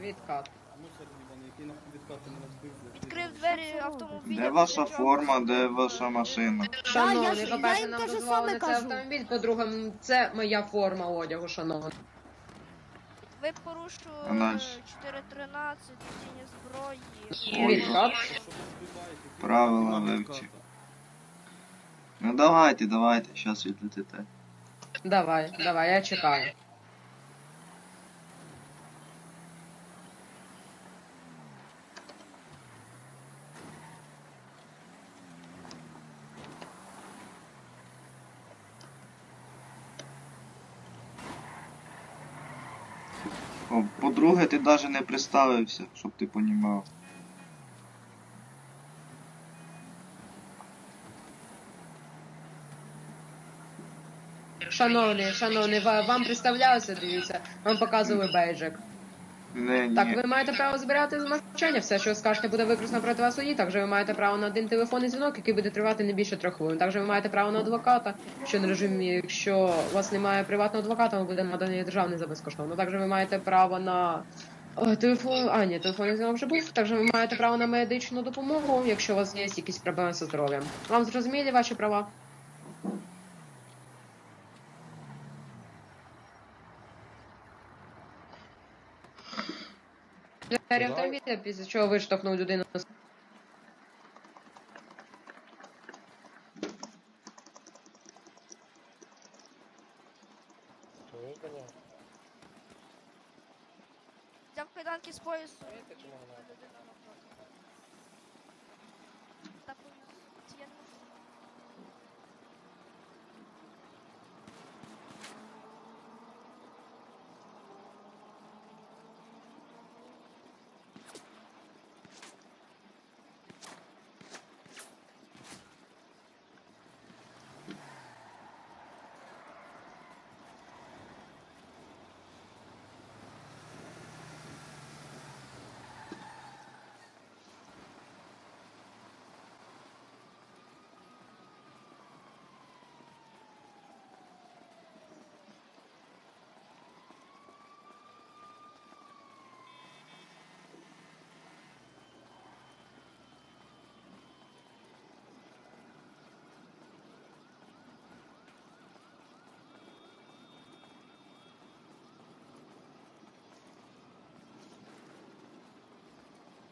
Відкат. Відкрив двері автомобіля. Де ваша форма, де ваша машина? я Шановний, ж- я по-перше, їм нам те ж саме це кажу. автомобіль, по-друге, м, це моя форма одягу, шановний. Ви порушили А дальше? 4.13, носіння зброї. Відкат. Правила вивчив. Ну давайте, давайте, зараз відлетите. Давай, давай, я чекаю. По-друге, ти навіть не представився, щоб ти понімав. Шановні, шановні, ва- вам представляюся, дивіться, вам показували бейджик. Не, Так, ви маєте право збирати з все, що ви скажете, буде використано проти вас у суді. Також ви маєте право на один телефонний дзвінок, який буде тривати не більше трьох хвилин. Також ви маєте право на адвоката, що на режимі, якщо у вас немає приватного адвоката, вам буде наданий державний за безкоштовно. Також ви маєте право на Ой, телефон, а ні, телефонний дзвінок вже був. Також ви маєте право на медичну допомогу, якщо у вас є якісь проблеми зі здоров'ям. Вам зрозумілі ваші права? Двері автомобіля, після чого виштовхнув людину Взяв кайданки з поясу. Так,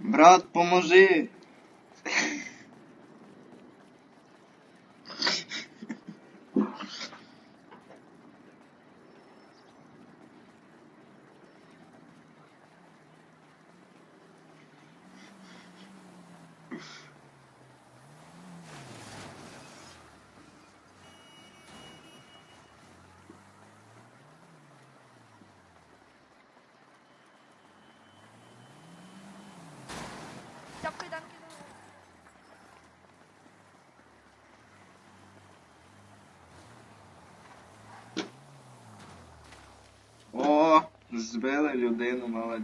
Брат, поможи! Zbelali u denu mala